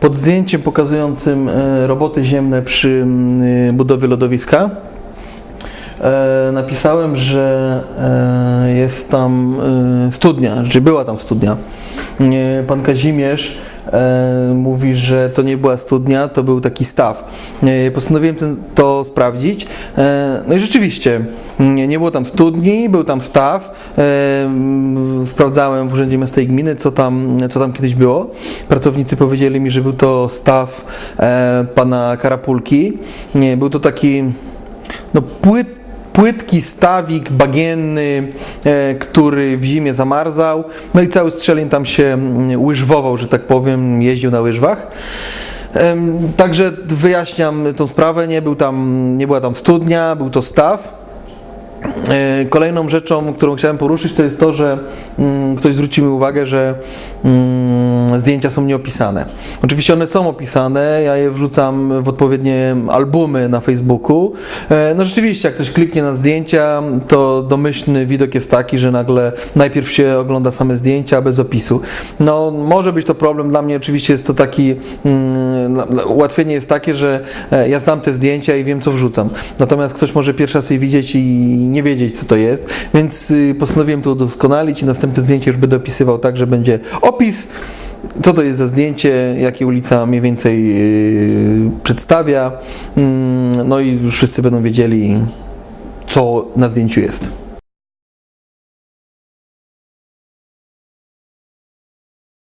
pod zdjęciem pokazującym e, roboty ziemne przy e, budowie lodowiska e, napisałem, że jest tam studnia, że była tam studnia. Pan Kazimierz mówi, że to nie była studnia, to był taki staw. Postanowiłem to sprawdzić. No i rzeczywiście, nie, było tam studni, był tam staw. Sprawdzałem w Urzędzie Miasta i Gminy, co tam, co tam kiedyś było. Pracownicy powiedzieli mi, że był to staw e, pana Karapulki. Nie, był to taki no, płyt, płytki stawik bagienny, e, który w zimie zamarzał. No i cały strzelin tam się łyżwował, że tak powiem, jeździł na łyżwach. Także wyjaśniam tą sprawę, nie, był tam, nie była tam studnia, był to staw. E, Kolejną rzeczą, którą chciałem poruszyć, to jest to, że mm, ktoś zwrócił mi uwagę, że mm, zdjęcia są nieopisane. Oczywiście one są opisane, ja je wrzucam w odpowiednie albumy na Facebooku. E, No rzeczywiście, jak ktoś kliknie na zdjęcia, to domyślny widok jest taki, że nagle najpierw się ogląda same zdjęcia bez opisu. No może być to problem, dla mnie oczywiście jest to taki, mm, ułatwienie jest takie, że e, ja znam te zdjęcia i wiem co wrzucam. Natomiast ktoś może pierwszy raz je widzieć i nie wiedzieć co to jest, więc y, postanowiłem to udoskonalić i następne zdjęcie już będę opisywał tak, że będzie opis, co to jest za zdjęcie, jakie ulica mniej więcej yy, przedstawia, mm, no i wszyscy będą wiedzieli, co na zdjęciu jest.